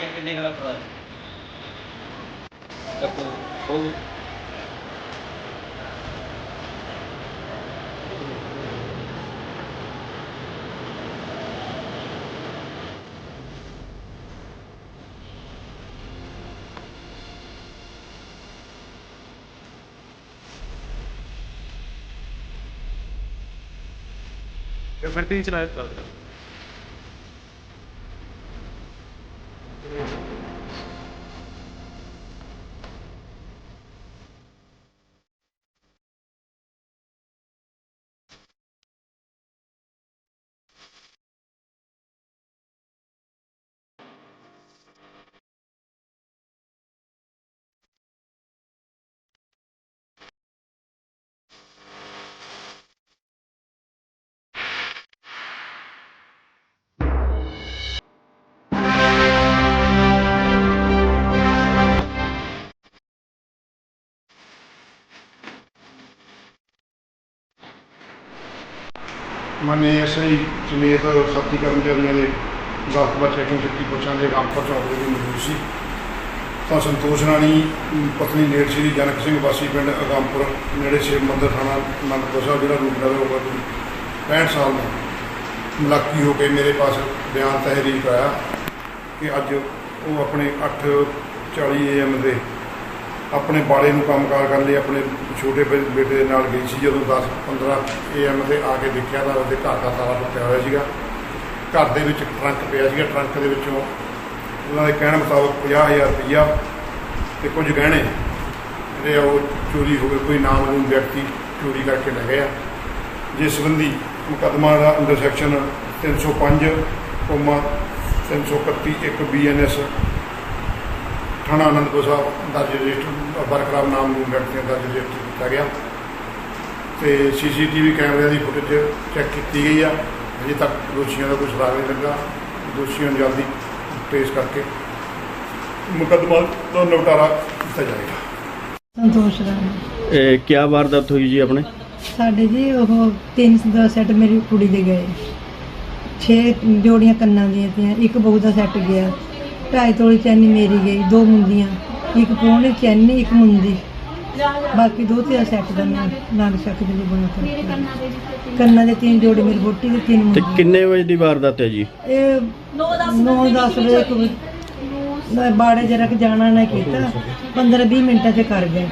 Hindi ka lang Kapu. Kapu. ਚੱਲ ਮਾਨਯ SI ਸਮੇਤ ਸਾਥੀ ਕਰਮਚਾਰੀਆਂ ਦੇ ਗਾਫਵਾ ਚੈਕਿੰਗ ਕੀਤੀ ਪੁੱਛਾਂ ਦੇ ਰਾਮਪੁਰ ਚੌਕ ਦੇ ਵਿੱਚ ਮੌਜੂਦ ਸੀ। ਤਾਂ ਸੰਤੋਸ਼ ਰਾਣੀ ਪਤਨੀ ਨੇੜ ਸ਼੍ਰੀ ਜਨਕ ਸਿੰਘ ਵਾਸੀ ਪਿੰਡ ਅਗਾਮਪੁਰ ਨੇੜੇ ਸ਼ਿਵ ਮੰਦਰ ਥਾਣਾ ਅਨੰਦਪੁਰ ਸਾਹਿਬ, ਜਿਹੜਾ ਰੂਪਨਗਰ ਹੋਗਾ ਕੋਈ 65 ਸਾਲ ਦਾ ਮੁਲਾਕੀ ਹੋ ਕੇ ਮੇਰੇ ਪਾਸ ਬਿਆਨ ਤਹਿਰੀਰ ਆਇਆ ਕਿ ਅੱਜ ਉਹ ਆਪਣੇ 8:40 ਏਐਮ ਦੇ ਆਪਣੇ ਬਾੜੇ ਨੂੰ ਕੰਮਕਾਰ ਕਰਨ ਲਈ ਆਪਣੇ ਛੋਟੇ ਬੇਟੇ ਦੇ ਨਾਲ ਗਈ ਸੀ ਜਦੋਂ 10 15 ਏਐਮ ਤੇ ਆ ਕੇ ਦੇਖਿਆ ਤਾਂ ਉਹਦੇ ਘਰ ਦਾ ਤਾਲਾ ਟੁੱਟਿਆ ਹੋਇਆ ਸੀਗਾ। ਘਰ ਦੇ ਵਿੱਚ ਟਰੰਕ ਪਿਆ ਸੀਗਾ, ਟਰੰਕ ਦੇ ਵਿੱਚੋਂ ਉਹਨਾਂ ਦੇ ਕਹਿਣ ਮੁਤਾਬਕ 50000 ਰੁਪਈਆ ਤੇ ਕੁਝ ਗਹਿਣੇ ਜਿਹੜੇ ਆ ਉਹ ਚੋਰੀ ਹੋ ਗਏ, ਕੋਈ ਨਾਮਲੂਮ ਵਿਅਕਤੀ ਚੋਰੀ ਕਰਕੇ ਲੈ ਗਿਆ। ਜਿਸ ਸੰਬੰਧੀ ਮੁਕੱਦਮਾ ਦਾ ਅੰਡਰ ਸੈਕਸ਼ਨ 305 ਕੋਮਾ 331 1 ਬੀਐਨਐਸ ਥਾਣਾ ਅਨੰਦਪੁਰ ਸਾਹਿਬ ਦਰਜ ਰਜਿਸਟਰ ਬਰਕਰਾਰ ਨਾਮ ਨੂੰ ਵਿਅਕਤੀਆਂ ਦਾ ਰਜਿਸਟਰ ਕੀਤਾ ਗਿਆ। ਤੇ ਸੀਸੀਟੀਵੀ ਕੈਮਰਿਆਂ ਦੀ ਫੁਟੇਜ ਚੈੱਕ ਕੀਤੀ ਗਈ ਆ। ਅਜੇ ਤੱਕ ਦੋਸ਼ੀਆਂ ਦਾ ਕੋਈ ਸੁਰਾਗ ਨਹੀਂ ਲੱਗਾ। ਦੋਸ਼ੀਆਂ ਨੂੰ ਜਲਦੀ ਟ੍ਰੇਸ ਕਰਕੇ ਮੁਕੱਦਮਾ ਦਾ ਨਿਪਟਾਰਾ ਕੀਤਾ ਜਾਏਗਾ। ਸੰਤੋਸ਼ ਰਾਣੀ ਇਹ ਕੀ ਵਾਰਦਾਤ ਹੋਈ ਜੀ ਆਪਣੇ? ਸਾਡੇ ਜੀ ਉਹ ਤਿੰਨ ਦਾ ਸੈੱਟ ਮੇਰੀ ਕੁੜੀ ਦੇ ਗਏ। 6 ਜੋੜੀਆਂ ਕੰਨਾਂ ਦੀਆਂ ਤੀਆਂ ਇੱਕ ਬਹੂ ਦਾ ਸੈੱਟ ਗਿਆ। ਢਾਈ ਤੋਲੀ ਚੈਨੀ ਮੇਰੀ ਗਈ ਦੋ ਮੁੰਦੀਆਂ ਇੱਕ ਪੌਣੇ ਚੈਨੀ ਇੱਕ ਮੁੰਦੀ। ਬਾਕੀ ਦੋ ਤੇ ਸੈੱਟ ਦਾ ਮੈਂ ਨਾਲ ਸ਼ੱਕ ਦੇ ਬਣਾ ਤਾ ਕੰਨਾਂ ਦੇ ਤਿੰਨ ਜੋੜੇ ਮੇਰੀ ਬੋਟੀ ਦੇ ਤਿੰਨ ਤੇ ਮੁੰਦੀਆਂ ਕਿੰਨੇ ਵਜੇ ਦੀ ਵਾਰਦਾਤ ਹੈ ਜੀ? ਇਹ 9 10 ਵਜੇ ਕੁ ਮੈਂ ਬਾੜੇ ਜਰਾ ਕਿ ਜਾਣਾ ਨਾ ਕੀਤਾ। 15 20 ਮਿੰਟਾਂ ਚ ਕਰ ਗਏ।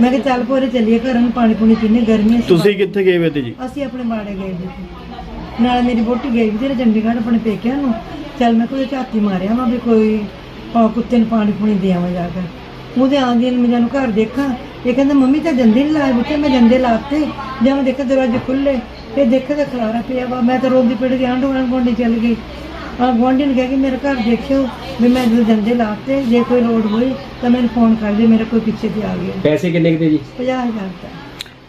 ਮੈਂ ਕਿਹਾ ਚੱਲ ਪੋਰੇ ਚੱਲੀਏ ਘਰਾਂ ਨੂੰ ਪਾਣੀ ਪੂਣੀ ਪੀਣੇ ਗਰਮੀਆਂ ਸੀ ਤੁਸੀਂ ਕਿੱਥੇ ਗਏ ਵੇ ਤੇ ਜੀ? ਅਸੀਂ ਆਪਣੇ ਬਾੜੇ ਗਏ ਸੀ ਨਾਲ ਮੇਰੀ ਵੋਟੀ ਗਈ ਵੀ ਤੇਰੇ ਚੰਡੀਗੜ੍ਹ ਆਪਣੇ ਪੇਕਿਆਂ ਨੂੰ। ਚੱਲ ਮੈਂ ਕੋਈ ਝਾਤੀ ਮਾਰਿਆ ਵਾ ਵੀ ਕੋਈ ਪਾ ਕੁੱਤੇ ਨੂੰ ਪਾਣੀ ਪੂਣੀ ਦੇ ਆਵਾਂ ਜਾ ਕੇ। ਉਹਦੇ ਆਂਦੀ ਨੂੰ ਮੈਂ ਘਰ ਦੇਖਾਂ। ਇਹ ਕਹਿੰਦਾ ਮੰਮੀ ਤਾਂ ਜੰਦੇ ਨਹੀਂ ਲਾਏ ਬੁੱਤੇ ਮੈਂ ਜੰਦੇ ਲਾਤੇ। ਜਦ ਮੈਂ ਦੇਖਿਆ ਦਰਵਾਜ਼ੇ ਖੁੱਲੇ ਫਿਰ ਦੇਖਿਆ ਤਾਂ ਖਲਾਰਾ ਪਿਆ ਵਾ। ਮੈਂ ਤਾਂ ਰੋਂਦੀ ਪਿੜ ਕੇ ਆਂਢ ਗੁਆਂਢ ਚੱਲ ਗਈ। ਆ ਗੁਆਂਢੀ ਨੇ ਕਿਹਾ ਕਿ ਮੇਰੇ ਘਰ ਦੇਖਿਓ ਵੀ ਮੈਂ ਜਦੋਂ ਜੰਦੇ ਲਾਤੇ ਜੇ ਕੋਈ ਲੋੜ ਹੋਈ ਤਾਂ ਮੈਨੂੰ ਫੋਨ ਕਰ ਦੇ ਮੇਰਾ ਕੋਈ ਪਿੱਛੇ ਤੇ ਆ ਗਿਆ। ਪੈਸੇ ਕਿੰਨੇ ਕਿਤੇ ਜੀ? 50000 ਦਾ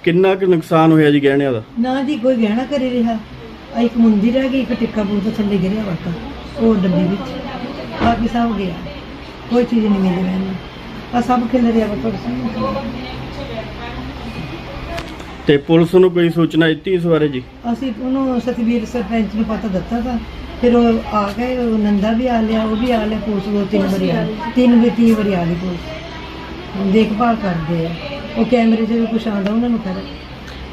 ਕਿੰਨਾ ਕੁ ਨੁਕਸਾਨ ਹੋਇਆ ਜੀ ਗਹਿਣਿਆਂ ਦਾ? ਨਾ ਜੀ ਕੋਈ ਗਹਿਣਾ ਕਰੇ ਰਿਹਾ। ਆ ਇੱਕ ਮੁੰਦੀ ਰਹਿ ਗਈ ਇੱਕ ਟਿੱਕਾ ਬੂਟ ਤੋਂ ਥੱਲੇ ਗਿਰਿਆ ਵਾਟਾ ਉਹ ਡੱਬੇ ਵਿੱਚ। ਬਾਕੀ ਸਭ ਗਿਆ। ਕੋਈ ਚੀਜ਼ ਨਹੀਂ ਮਿਲੀ ਮੈਨੂੰ। ਆ ਸਭ ਖਿਲ ਰਿਹਾ ਪਰਸੋਂ ਤੇ ਪੁਲਿਸ ਨੂੰ ਕੋਈ ਸੂਚਨਾ ਦਿੱਤੀ ਇਸ ਬਾਰੇ ਜੀ? ਅਸੀਂ ਉਹਨੂੰ ਸਤਵੀਰ ਸਰਪੰਚ ਨੂੰ ਪਤਾ ਦਿੱਤਾ ਤਾਂ। ਫਿਰ ਉਹ ਆ ਗਏ ਉਹ ਨੰਦਾ ਵੀ ਆ ਲਿਆ ਉਹ ਵੀ ਆ ਲਿਆ ਪੁਲਿਸ ਦੋ ਤਿੰਨ ਵਾਰੀ ਆ ਗਈ। ਤਿੰਨ ਵੀ ਤੀਹ ਵਾਰੀ ਆ ਗਈ ਪੁਲਿਸ। ਦੇਖਭਾਲ ਕਰਦੇ ਆ। ਉਹ ਕੈਮਰੇ 'ਚ ਵੀ ਕੁਛ ਆਉਂਦਾ ਉਹਨਾਂ ਨੂੰ ਕਰ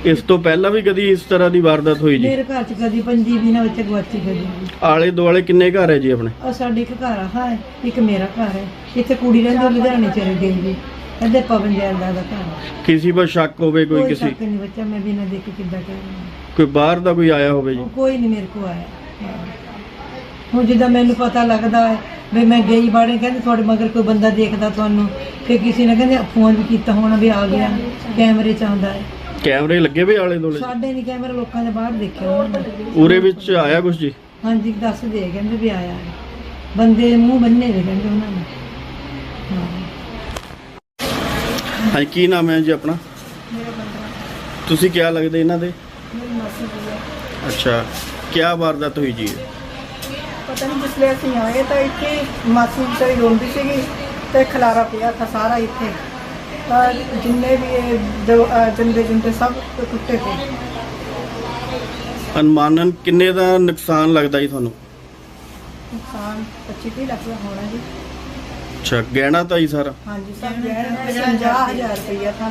ਇਸ ਤੋਂ ਪਹਿਲਾਂ ਵੀ ਕਦੀ ਇਸ ਤਰ੍ਹਾਂ ਦੀ ਵਾਰਦਾਤ ਹੋਈ ਜੀ? ਮੇਰੇ ਘਰ 'ਚ ਕਦੀ ਪੰਜੀ ਵੀ ਨਾ ਵਿੱਚ ਗਵਾਚੀ ਕਦੀ। ਆਲੇ ਦੁਆਲੇ ਕਿੰਨੇ ਘਰ ਹੈ ਜੀ ਆਪਣੇ? ਆ ਸਾਡੇ ਇੱਕ ਘਰ ਆ ਹੈ ਇੱਕ ਮੇਰਾ ਘਰ ਹੈ। ਇੱਥੇ ਕੁੜੀ ਰਹਿੰਦੀ ਉਹ ਲੁਧਿਆਣੇ ਚਲੇ ਗਈ ਜੀ। ਇੱਧਰ ਪਵਨ ਜੈਲ ਦਾ ਘਰ। ਕਿਸੇ ਪਰ ਸ਼ੱਕ ਹੋਵੇ ਕੋਈ ਕੋਈ ਕਿਸੇ? ਸ਼ੱਕ ਨਹੀਂ ਬੱਚਾ ਮੈਂ ਬਿਨਾਂ ਦੇਖੇ ਕਿੱਦਾਂ ਕਹਿ ਰਹੀ ਹਾਂ। ਕੋਈ ਬਾਹਰ ਦਾ ਕੋਈ ਆਇਆ ਹੋਵੇ ਜੀ? ਉਹ ਕੋਈ ਨਹੀਂ ਮੇਰੇ ਕੋ ਆਇਆ। ਹਾਂ। ਹੁਣ ਜਿੱਦਾਂ ਮੈਨੂੰ ਪਤਾ ਲੱਗਦਾ ਹੈ ਵੀ ਮੈਂ ਗਈ ਬਾੜੇ ਕਹਿੰਦੇ ਤੁਹਾਡੇ ਮਗਰ ਕੋਈ ਬੰਦਾ ਦੇਖਦਾ ਤੁਹਾਨੂੰ ਫਿਰ ਕਿਸੇ ਨੇ ਕਹਿੰਦੇ ਫੋਨ ਵੀ ਕੀਤਾ ਹੋਣਾ ਵੀ ਆ ਗਿਆ ਕੈਮਰੇ ਚ ਆਉਂਦਾ ਹੈ। ਕੈਮਰੇ ਲੱਗੇ ਵੇ ਆਲੇ ਦੋਲੇ ਸਾਡੇ ਨਹੀਂ ਕੈਮਰਾ ਲੋਕਾਂ ਦੇ ਬਾਹਰ ਦੇਖਿਆ ਉਹਨਾਂ ਨੇ ਉਰੇ ਵਿੱਚ ਆਇਆ ਕੁਝ ਜੀ? ਹਾਂਜੀ ਦੱਸ ਦੇ ਕਹਿੰਦੇ ਵੀ ਆਇਆ ਹੈ। ਬੰਦੇ ਮੂੰਹ ਬੰਨੇ ਨੇ ਕਹਿੰਦੇ ਉਹਨਾਂ ਨੇ। ਹਾਂ। ਹਾਂਜੀ ਕੀ ਨਾਮ ਹੈ ਜੀ ਆਪਣਾ? ਤੁਸੀਂ ਕਿਆ ਲੱਗਦੇ ਇਹਨਾਂ ਦੇ? ਮੇਰੀ ਮਾਸੀ ਦੀ ਹੈ। ਅੱਛਾ ਕਿਆ ਵਾਰਦਾਤ ਹੋਈ ਜੀ? ਪਤਾ ਨਹੀਂ ਜਿਸਲੇ ਅਸੀਂ ਆਏ ਤਾਂ ਇੱਥੇ ਮਾਸੀ ਵਿਚਾਰੀ ਰੋਂਦੀ ਸੀਗੀ ਤੇ ਖਲਾਰਾ ਪਿਆ ਥਾ ਸਾਰਾ ਇੱਥੇ। ਤਾਂ ਜਿੰਨੇ ਵੀ ਇਹ ਦੋ- ਅਹ ਜਿੰਦੇ ਜਿੰਦੇ ਸਭ ਟੁੱਟੇ ਪਏ। ਅਨੁਮਾਨਨ ਕਿੰਨੇ ਦਾ ਨੁਕਸਾਨ ਲੱਗਦਾ ਜੀ ਤੁਹਾਨੂੰ? ਨੁਕਸਾਨ 25 ਤੀਹ ਲੱਖ ਦਾ ਹੋਣਾ ਜੀ। ਅੱਛਾ ਗਹਿਣਾ ਤਾਂ ਜੀ ਸਾਰਾ? ਹਾਂਜੀ ਸਭ ਗਹਿਣਾ 50000 ਰੁਪਇਆ ਥਾ